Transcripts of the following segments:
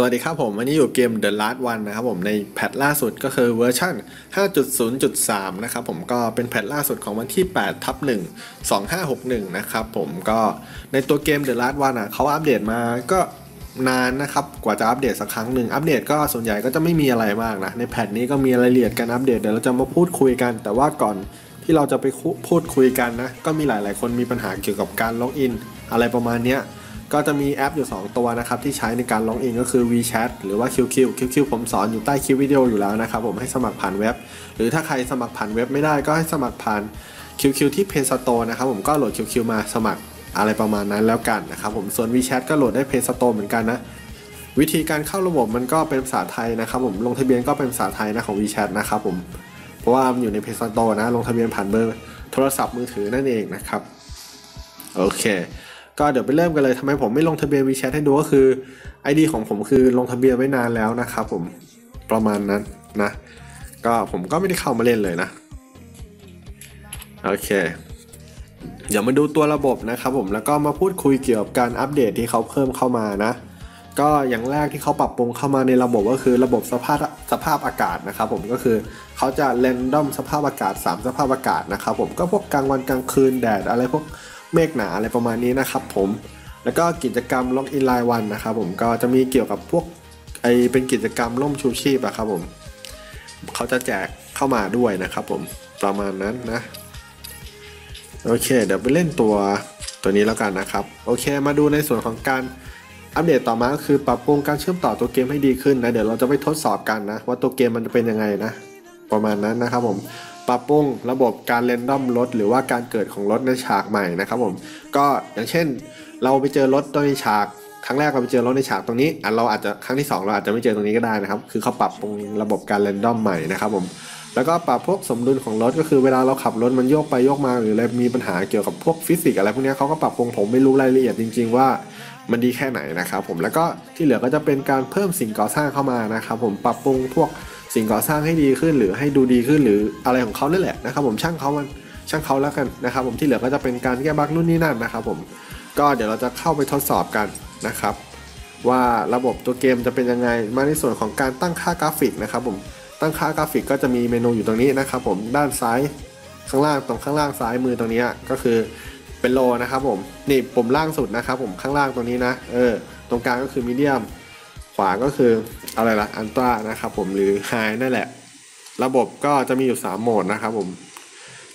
สวัสดีครับผม วันนี้อยู่เกม The Last One นะครับผมในแพทล่าสุดก็คือเวอร์ชัน5.0.3 นะครับผมก็เป็นแพทล่าสุดของวันที่8ทับ1 2561 นะครับผมก็ในตัวเกม The Last One อะเขาอัปเดตมาก็นานนะครับ กว่าจะอัปเดตสักครั้งหนึ่งอัปเดตก็ส่วนใหญ่ก็จะไม่มีอะไรมากนะ ในแพทนี้ก็มีรายละเอียดการอัปเดตเดี๋ยวเราจะมาพูดคุยกัน แต่ว่าก่อนที่เราจะไปพูดคุยกันนะก็มีหลาย ๆ คนมีปัญหาเกี่ยวกับการล็อกอิน อะไรประมาณเนี้ย ก็จะมีแอปอยู่ 2 ตัวนะครับที่ใช้ในการล็อกอินก็คือ WeChat หรือว่า QQ QQ ผมสอนอยู่ใต้คลิปวิดีโออยู่แล้วนะครับผมให้สมัครผ่านเว็บ หรือถ้าใครสมัครผ่านเว็บไม่ได้ก็ให้สมัครผ่าน QQ ที่ Play Store นะครับผมก็โหลด QQ มาสมัครอะไรประมาณนั้นแล้วกันนะครับผมส่วน WeChat ก็โหลดได้ Play Store เหมือนกันนะวิธีการเข้าระบบมันก็เป็นภาษาไทยนะครับผมลงทะเบียนก็เป็นภาษาไทยนะของ WeChat นะครับผมเพราะว่ามันอยู่ใน Play Store นะลงทะเบียนผ่านเบอร์โทรศัพท์มือถือนั่นเองนะครับโอเค ก็เดี๋ยวไปเริ่มกันเลยทำไมผมไม่ลงทะเบียน WeChat ให้ดูก็คือ ID ของผมคือลงทะเบียนไว้นานแล้วนะครับผมประมาณนั้นนะ ก็ผมก็ไม่ได้เข้ามาเล่นเลยนะ โอเค เดี๋ยวมาดูตัวระบบนะครับผมแล้วก็มาพูดคุยเกี่ยวกับการอัปเดตที่เขาเพิ่มเข้ามานะ ก็อย่างแรกที่เขาปรับปรุงเข้ามาในระบบก็คือระบบสภาพสภาพอากาศนะครับผมก็คือเขาจะเรนดอมสภาพอากาศ 3 สภาพอากาศนะครับผมก็พวกกลางวันกลางคืนแดดอะไรพวก เมฆหนาอะไรประมาณนี้นะครับผมแล้วก็กิจกรรมล็อกอินไลน์วันนะครับผมก็จะมีเกี่ยวกับพวกไอเป็นกิจกรรมล่มชูชีพอะครับผมเขาจะแจกเข้ามาด้วยนะครับผมประมาณนั้นนะโอเค เดี๋ยวไปเล่นตัวตัวนี้แล้วกันนะครับ โอเค มาดูในส่วนของการอัปเดตต่อมาก็คือปรับปรุงการเชื่อมต่อตัวเกมให้ดีขึ้นนะ เดี๋ยวเราจะไปทดสอบกันนะ ว่าตัวเกมมันจะเป็นยังไงนะ ประมาณนั้นนะครับผม ปรับปรุงระบบการเรนดอมรถหรือว่าการเกิดของรถในฉากใหม่นะครับผมก็อย่างเช่น เราไปเจอรถตัวในฉากครั้งแรกเราไปเจอรถในฉากตรงนี้อะเราอาจจะครั้งที่ 2 เราอาจจะไม่เจอตรงนี้ก็ได้นะครับ คือเขาปรับปรุงระบบการเรนดอมใหม่นะครับผมแล้วก็ปรับพวกสมดุลของรถก็คือเวลาเราขับรถมันโยกไปโยกมาหรืออะไรมีปัญหาเกี่ยวกับพวกฟิสิกส์อะไรพวกนี้เขาก็ปรับปรุงผมไม่รู้รายละเอียดจริง ๆ ว่ามันดีแค่ไหนนะครับผมแล้วก็ที่เหลือก็จะเป็นการเพิ่มสิ่งก่อสร้างเข้ามานะครับผมปรับปรุงพวก สิ่งก่อสร้างให้ดีขึ้น หรือให้ดูดีขึ้นหรืออะไรของเขานั่นแหละนะครับ ผมช่างเขามันช่างเขาแล้วกันนะครับ ผมที่เหลือก็จะเป็นการแก้บั๊กนู่นนี่นั่นนะครับ ผมก็เดี๋ยวเราจะเข้าไปทดสอบกันนะครับ ว่าระบบตัวเกมจะเป็นยังไงมาในส่วนของการตั้งค่ากราฟิกนะครับ ผมตั้งค่ากราฟิกก็จะมีเมนูอยู่ตรงนี้นะครับ ผมด้านซ้ายข้างล่างตรงข้างล่างซ้ายมือตรงนี้ก็คือเป็นโลนะครับผมนี่ปุ่มล่างสุดนะครับ ผมข้างล่างตรงนี้นะเออตรงกลางก็คือมีเดียม ขวาก็คืออะไรล่ะอันตรานะครับผมหรือไฮนั่นแหละ ระบบก็จะมีอยู่ 3 โหมดนะครับผม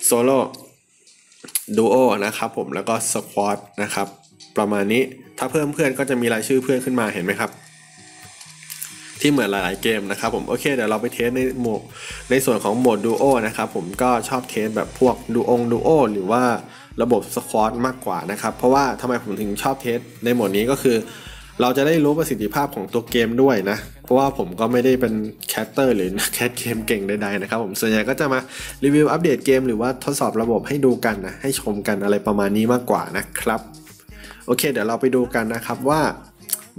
โซโล่ดูโอนะครับผมแล้วก็สควอตนะครับประมาณนี้ถ้าเพิ่มเพื่อนก็จะมีรายชื่อเพื่อนขึ้นมาเห็นไหมครับ ที่เหมือนหลายๆเกมนะครับผมโอเคเดี๋ยวเราไปเทสในโหมดในส่วนของโหมดดูโอนะครับผมก็ชอบเทสแบบพวกดูองดูโอหรือว่าระบบสควอตมากกว่านะครับ เพราะว่าทำไมผมถึงชอบเทสในโหมดนี้ก็คือ เราจะได้รู้ประสิทธิภาพของตัวเกมด้วยนะ เพราะว่าผมก็ไม่ได้เป็นแคสเตอร์หรือแคสเกมเก่งใดๆนะครับผมส่วนใหญ่ก็จะมารีวิวอัปเดตเกมหรือว่าทดสอบระบบให้ดูกันนะ ให้ชมกันอะไรประมาณนี้มากกว่านะครับ โอเค เดี๋ยวเราไปดูกันนะครับว่า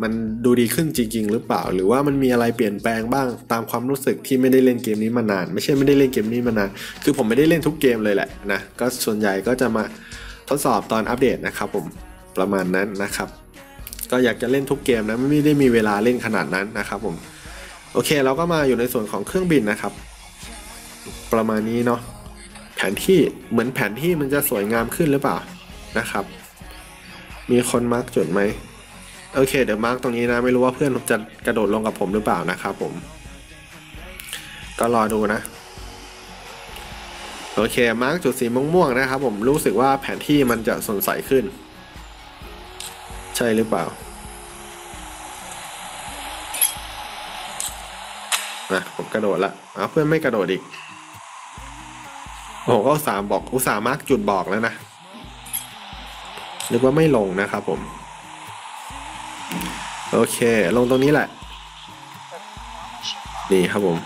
มันดูดีขึ้นจริง ๆ หรือเปล่า หรือว่ามันมีอะไรเปลี่ยนแปลงบ้างตามความรู้สึกที่ไม่ได้เล่นเกมนี้มานาน ไม่ใช่ไม่ได้เล่นเกมนี้มานาน คือผมไม่ได้เล่นทุกเกมเลยแหละนะก็ส่วนใหญ่ก็จะมาทดสอบตอนอัปเดตนะครับผมประมาณนั้นนะครับ ก็อยากจะเล่นทุกเกมนะไม่ได้มีเวลาเล่นขนาดนั้นนะครับผมโอเคเราก็มาอยู่ในส่วนของเครื่องบินนะครับ ประมาณนี้เนาะแผนที่เหมือนแผนที่มันจะสวยงามขึ้นหรือเปล่านะครับ มีคนมาร์กจุดไหมโอเค เดี๋ยวมาร์กตรงนี้นะ ไม่รู้ว่าเพื่อนจะกระโดดลงกับผมหรือเปล่านะครับผม ก็รอดูนะ โอเค มาร์กจุดสีม่วงๆนะครับผมรู้สึกว่าแผนที่มันจะสดใสขึ้น ใช่หรือเปล่าอะผมกระโดดละเอาเพื่อนไม่กระโดดอีกโอ้ก็สาห์บอกอุตสาห์มาร์กจุดบอกแล้วนะนึกว่าไม่ลงนะครับผม โอเค ลงตรงนี้แหละ นี่ครับผม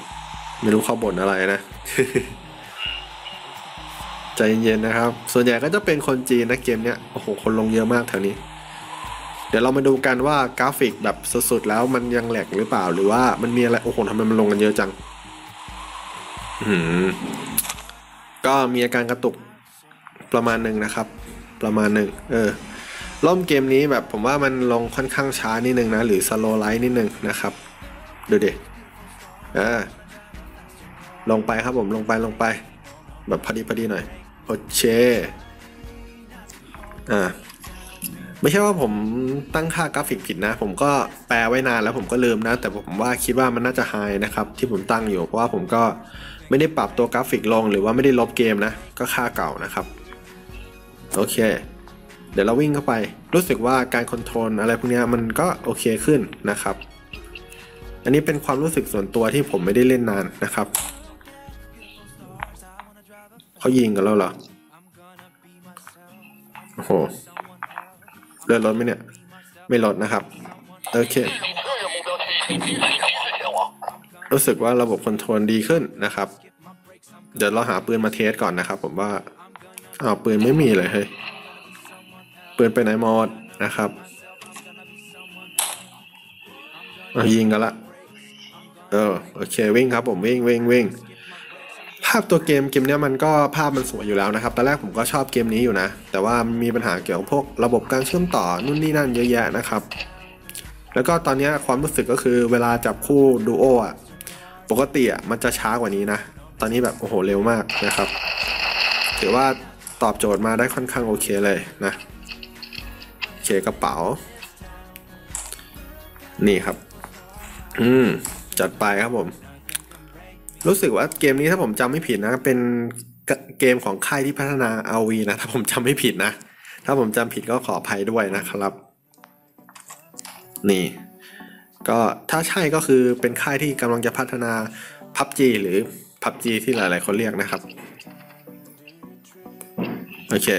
ไม่รู้เขาบ่นอะไรนะ ใจเย็นๆนะครับ ส่วนใหญ่ก็จะเป็นคนจีนนะเกมเนี้ย โอ้โห คนลงเยอะมากแถวนี้ เดี๋ยวเรามาดูกันว่ากราฟิกแบบสุดๆแล้วมันยังแหลกหรือเปล่าหรือว่ามันมีอะไรโอ้โหทำไมมันลงกันเยอะจังอืมก็มีอาการกระตุกประมาณหนึ่งนะครับ ประมาณหนึ่งเออล่มเกมนี้แบบผมว่ามันลงค่อนข้างช้านิดนึงนะหรือสโลไลท์นิดนึงนะครับ ดูดิอ่าลงไปครับผมลงไปลงไป แบบพอดีพอดีหน่อยโอเคอ่า ไม่ใช่ว่าผมตั้งค่ากราฟิกผิดนะ ผมก็แปลไว้นานแล้วผมก็ลืมนะ แต่ผมว่าคิดว่ามันน่าจะไฮนะครับ ที่ผมตั้งอยู่ เพราะว่าผมก็ไม่ได้ปรับตัวกราฟิกลงหรือว่าไม่ได้ลบเกมนะ ก็ค่าเก่านะครับ โอเค เดี๋ยวเราวิ่งเข้าไป รู้สึกว่าการคอนโทรลอะไรพวกนี้มันก็โอเคขึ้นนะครับ อันนี้เป็นความรู้สึกส่วนตัวที่ผมไม่ได้เล่นนานนะครับเขายิงกันแล้วเหรอโอ้โห เลื่อนรถไหมเนี่ย ไม่ลดนะครับ โอเค รู้สึกว่าระบบคอนโทรลดีขึ้นนะครับ เดี๋ยวเราหาปืนมาเทสก่อนนะครับ ผมว่าอ้าวปืนไม่มีเลยเฮ้ยปืนไปไหนหมดนะครับเอายิงกันละ เออ โอเค วิ่งครับผมวิ่งวิ่งวิ่งาพตัวเกมเกมเนี้ยมันก็ภาพมันสวยอยู่แล้วนะครับ ตอนแรกผมก็ชอบเกมนี้อยู่นะ แต่ว่ามีปัญหาเกี่ยวกับพวกระบบการเชื่อมต่อนู่นนี่นั่นเยอะแยะนะครับ แล้วก็ตอนนี้ความรู้สึกก็คือเวลาจับคู่ดูโออะ ปกติอะมันจะช้ากว่านี้นะ ตอนนี้แบบโอ้โหเร็วมากนะครับ ถือว่าตอบโจทย์มาได้ค่อนข้างโอเคเลยนะโอเคกระเป๋า นี่ครับ อืม จัดไปครับผม รู้สึกว่าเกมนี้ถ้าผมจำไม่ผิดนะ เป็นเกมของค่ายที่พัฒนา RV นะ ถ้าผมจำไม่ผิดนะ ถ้าผมจำผิดก็ขออภัยด้วยนะครับ นี่ ก็ถ้าใช่ก็คือเป็นค่ายที่กำลังจะพัฒนา PUBG หรือ PUBG ที่หลาย ๆ คนเรียกนะครับ โอเค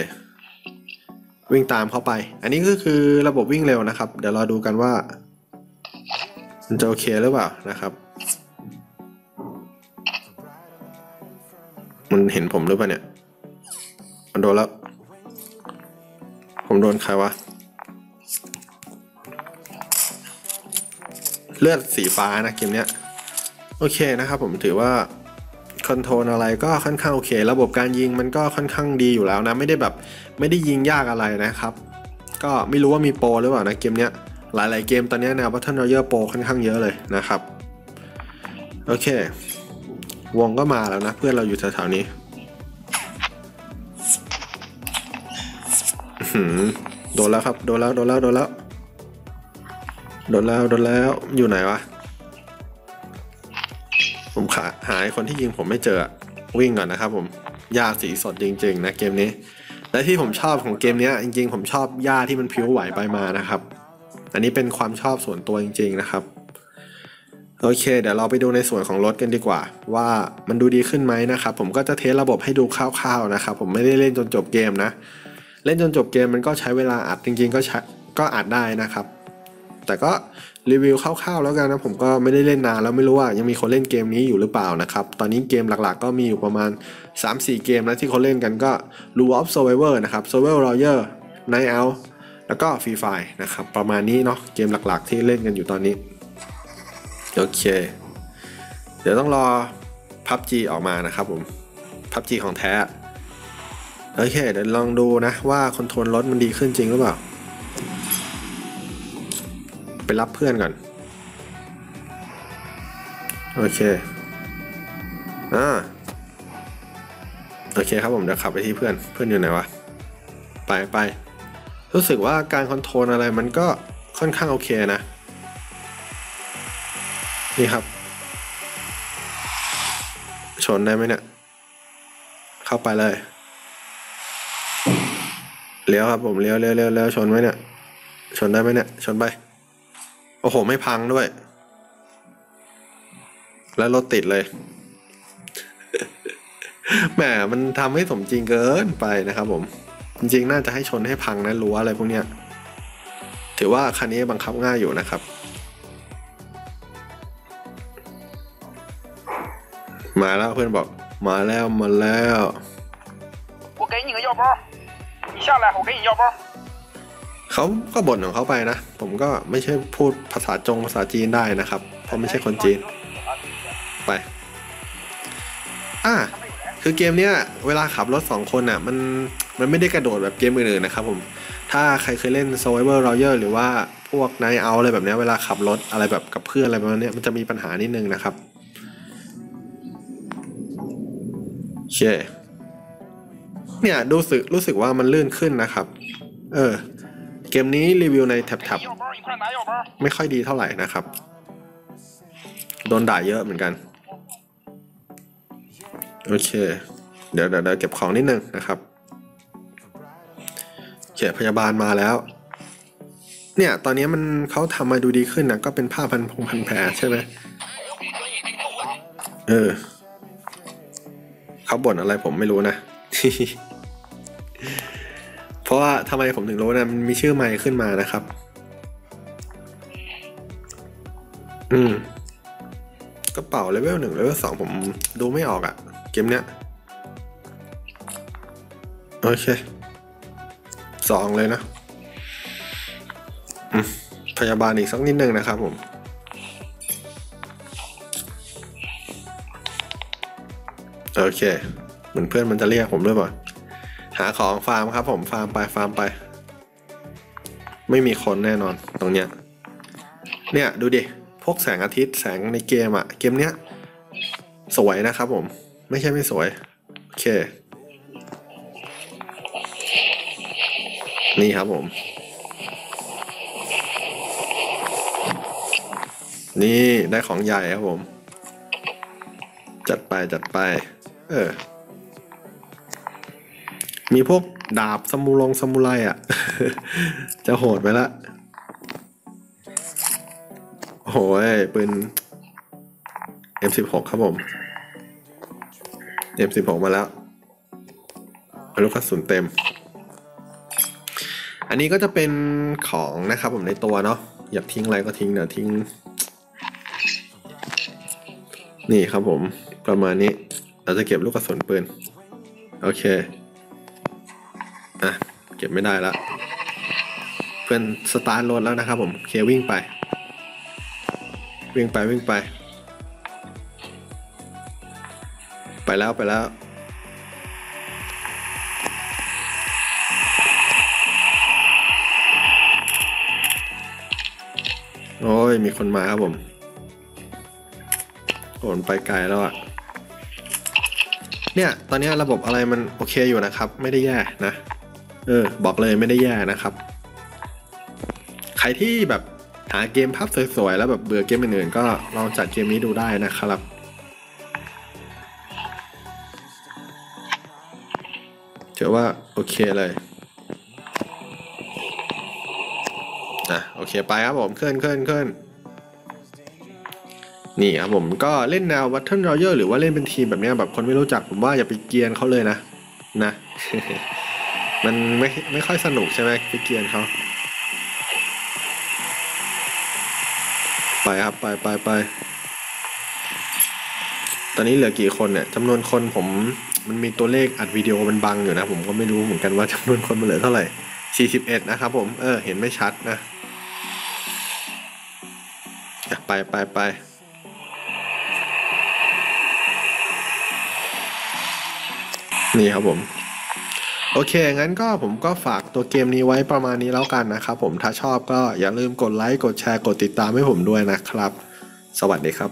วิ่งตามเข้าไป อันนี้ก็คือระบบวิ่งเร็วนะครับ เดี๋ยวเราดูกันว่า มันจะโอเคหรือเปล่านะครับ มันเห็นผมหรือเปล่าเนี่ย มันโดนแล้ว ผมโดนใครวะ เลือดสีฟ้านะเกมเนี้ย โอเคนะครับผมถือว่าคอนโทรลอะไรก็ค่อนข้างโอเค ระบบการยิงมันก็ค่อนข้างดีอยู่แล้วนะ ไม่ได้แบบไม่ได้ยิงยากอะไรนะครับ ก็ไม่รู้ว่ามีโปรหรือเปล่านะเกมเนี้ย หลายๆเกมตอนนี้แนว Battle Royale โปรค่อนข้างเยอะเลยนะครับ โอเค วงก็มาแล้วนะ เพื่อนเราอยู่แถวๆนี้หือโดนแล้วครับ โดนแล้ว โดนแล้ว โดนแล้ว โดนแล้ว โดนแล้ว อยู่ไหนวะ ผมขาหายคนที่ยิงผมไม่เจอ วิ่งก่อนนะครับผม หญ้าสีสดจริง ๆ นะเกมนี้ และที่ผมชอบของเกมนี้จริง ๆ ผมชอบหญ้าที่มันพิ้วไหวไปมานะครับ อันนี้เป็นความชอบส่วนตัวจริง ๆ นะครับ โอเค เดี๋ยวเราไปดูในส่วนของรถกันดีกว่า ว่ามันดูดีขึ้นไหมนะครับ ผมก็จะเทสระบบให้ดูคร่าวๆนะครับ ผมไม่ได้เล่นจนจบเกมนะ เล่นจนจบเกมมันก็ใช้เวลาอัดจริงๆ ก็ใช้ก็อัดได้นะครับ แต่ก็รีวิวคร่าวๆแล้วกันนะผมก็ไม่ได้เล่นนานแล้วไม่รู้ว่ายังมีคนเล่นเกมนี้อยู่หรือเปล่านะครับ ตอนนี้เกมหลักๆ ก็มีอยู่ประมาณ 3-4 เกมนะที่เขาเล่นกันก็ Rule of Survivor นะครับ Survival Royal Night Out แล้วก็ Free Fire นะครับประมาณนี้เนาะเกมหลักๆ ที่เล่นกันอยู่ตอนนี้ โอเค เดี๋ยวต้องรอ PUBG ออกมานะครับผม PUBG ของแท้ โอเค เดี๋ยวลองดูนะว่าคอนโทรลรถมันดีขึ้นจริงหรือเปล่า ไปรับเพื่อนก่อน โอเค อ่า โอเคครับผม เดี๋ยวขับไปที่เพื่อน เพื่อนอยู่ไหนวะ ไปไป รู้สึกว่าการคอนโทรลอะไรมันก็ค่อนข้างโอเคนะ นี่ครับ ชนได้ไหมเนี่ย เข้าไปเลย เลี้ยวครับผมเลี้ยวเลี้ยวเลี้ยวเลี้ยวชนไหมเนี่ย ชนได้ไหมเนี่ย ชนไป โอ้โห ไม่พังด้วย แล้วรถติดเลย แหม มันทำให้สมจริงเกินไปนะครับผม จริงๆ น่าจะให้ชนให้พังนะรั้วอะไรพวกเนี้ย ถือว่าคันนี้บังคับง่ายอยู่นะครับ มาแล้วเพื่อนบอก มาแล้วมาแล้ว 我给你个药包，你下来，我给你药包。 เขาก็บ่นของเขาไปนะ ผมก็ไม่ใช่พูดภาษาจงภาษาจีนได้นะครับ เพราะไม่ใช่คนจีน ไป อ่า คือเกมเนี้ย เวลาขับรถสองคนอ่ะ มัน มันไม่ได้กระโดดแบบเกมอื่นๆนะครับผม ถ้าใครเคยเล่น Survivor Royale หรือว่าพวก Night Out อะไรแบบเนี้ยเวลาขับรถอะไรแบบกับเพื่อนอะไรประมาณเนี้ยมันจะมีปัญหานิดนึงนะครับ เช่เนี่ยดูสึกรู้สึกว่ามันลื่นขึ้นนะครับ เออ เกมนี้รีวิวในแท็บๆไม่ค่อยดีเท่าไหร่นะครับ โดนด่าเยอะเหมือนกัน โอเค เดี๋ยวเดี๋ยวเก็บของนิดนึงนะครับเขียพยาบาลมาแล้ว เนี่ย ตอนนี้มันเขาทำมาดูดีขึ้นนะก็เป็นผ้าพันพงพันแผลใช่ไหมเออ เขาบ่นอะไรผมไม่รู้นะ เพราะว่าทำไมผมถึงรู้นะมันมีชื่อไมค์ขึ้นมานะครับ อืมกระเป๋าเลเวลหนึ่งเลเวลสองผมดูไม่ออกอะเกมเนี้ย โอเคสองเลยนะอืมพยาบาลอีกสักนิดนึงนะครับผม โอเค เหมือนเพื่อนมันจะเรียกผมด้วยป่ะหาของฟาร์มครับ ผมฟาร์มไปฟาร์มไป ไม่มีคนแน่นอนตรงเนี้ย เนี่ยดูดิ พวกแสงอาทิตย์แสงในเกมอะเกมเนี้ย สวยนะครับผม ไม่ใช่ไม่สวย โอเค นี่ครับผม นี่ได้ของใหญ่ครับผม จัดไปจัดไป เออ มีพวกดาบสมุลงสมุไรอะ จะโหดไปละโอ้โหยปืน M16 ครับผม M16 มาแล้วลูกกระสุนเต็ม อันนี้ก็จะเป็นของนะครับผมในตัวเนาะ อยากทิ้งอะไรก็ทิ้งเดี๋ยวทิ้ง นี่ครับผมประมาณนี้ เราจะเก็บลูกกระสุนปืน โอเค อะ เก็บไม่ได้ล้วเพื่อนสตาร์ทรถแล้วนะครับผมเควิ่งไป วิ่งไปวิ่งไป ไปแล้วไปแล้วโอ้ย มีคนมาครับผมโอนไปไกลแล้วอะ เนี่ย ตอนนี้ระบบอะไรมันโอเคอยู่นะครับ ไม่ได้แย่นะ เออ บอกเลยไม่ได้แย่นะครับ ใครที่แบบหาเกมภาพสวยๆ แล้วแบบเบื่อเกมอื่นๆ ก็ลองจัดเกมนี้ดูได้นะครับถือว่าโอเคเลยอะโอเคไปครับผมเคลื่อนเคลื่อนเคลื่อน นี่ครับผมก็เล่นแนว Battle Royale หรือว่าเล่นเป็นทีมแบบนี้แบบคนไม่รู้จักผมว่าอย่าไปเกียนเขาเลยนะนะมันไม่ไม่ค่อยสนุกใช่ไหมไปเกียนเขาไปครับไปไปไปตอนนี้เหลือกี่คนเนี่ยจำนวนคนผมมันมีตัวเลขอัดวิดีโอมันบังอยู่นะ ผมก็ไม่รู้เหมือนกันว่าจำนวนคนมันเหลือเท่าไหร่ 41 นะครับผมเออเห็นไม่ชัดนะอะไปไปไป นี่ครับผม โอเค งั้นก็ผมก็ฝากตัวเกมนี้ไว้ประมาณนี้แล้วกันนะครับผมถ้าชอบก็อย่าลืมกดไลค์ กดแชร์ กดติดตามให้ผมด้วยนะครับ สวัสดีครับ